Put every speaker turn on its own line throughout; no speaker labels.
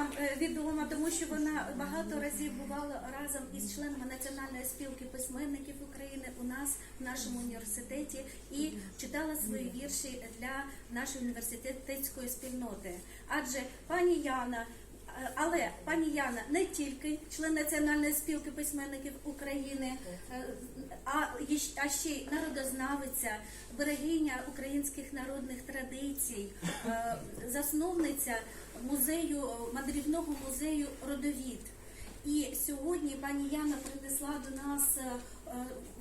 нам е, відома, тому що вона багато разів бувала разом із членами Національної спілки письменників України у нас в нашому університеті і читала свої вірші для нашої університетської спільноти. Адже пані Яна. Е, Але пані Яна не тільки член Національної спілки письменників України, е, а ще й народознавиця, берегиня українських народних традицій, е, засновниця музею мандрівного музею Родовід. І сьогодні пані Яна принесла до нас е, е,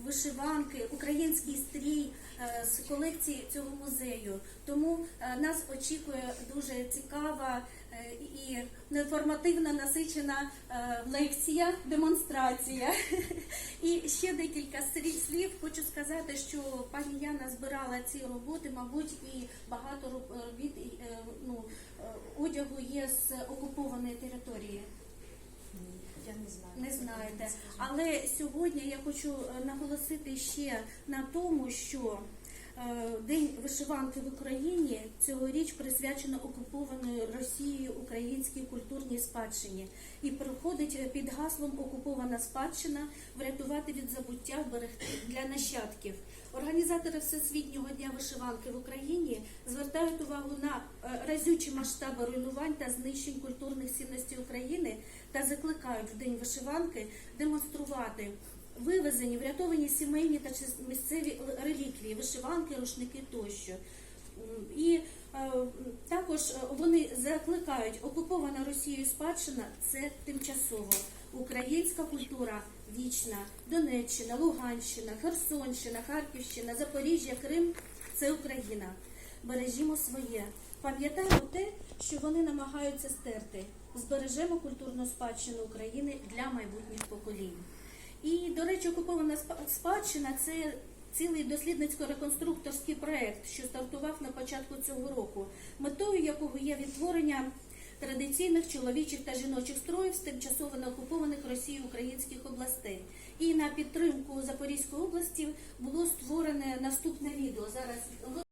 вишиванки, український стрій е, з колекції цього музею. Тому е, нас очікує дуже цікава е, і інформативно насичена е, лекція, демонстрація. І ще декілька слів- хочу сказати, що пані Яна збирала ці роботи, мабуть, і багато робіт е, ну, е, одягу є з окупованої території.
Не
знаєте. Але сьогодні я хочу е, наголосити ще на тому, що е, День вишиванки в Україні цьогоріч присвячено окупованої Росією українській культурній спадщині і проходить е, під гаслом Окупована спадщина врятувати від забуття берегти для нащадків. Організатори Всесвітнього дня вишиванки в Україні звертають увагу на разючі масштаби руйнувань та знищень культурних цінностей України та закликають в день вишиванки демонструвати вивезені, врятовані сімейні та місцеві реліквії, вишиванки, рушники тощо. І е, також е, вони закликають окупована Росією спадщина це тимчасово. Українська культура вічна, Донеччина, Луганщина, Херсонщина, Харківщина, Запоріжжя, Крим це Україна. Бережімо своє. Пам'ятаємо те, що вони намагаються стерти. Збережемо культурну спадщину України для майбутніх поколінь. І, до речі, окупована спа- спадщина це цілий дослідницько-реконструкторський проект, що стартував на початку цього року, метою якого є відтворення традиційних чоловічих та жіночих строїв з тимчасово не окупованих Росією українських областей. І на підтримку Запорізької області було створене наступне відео. Зараз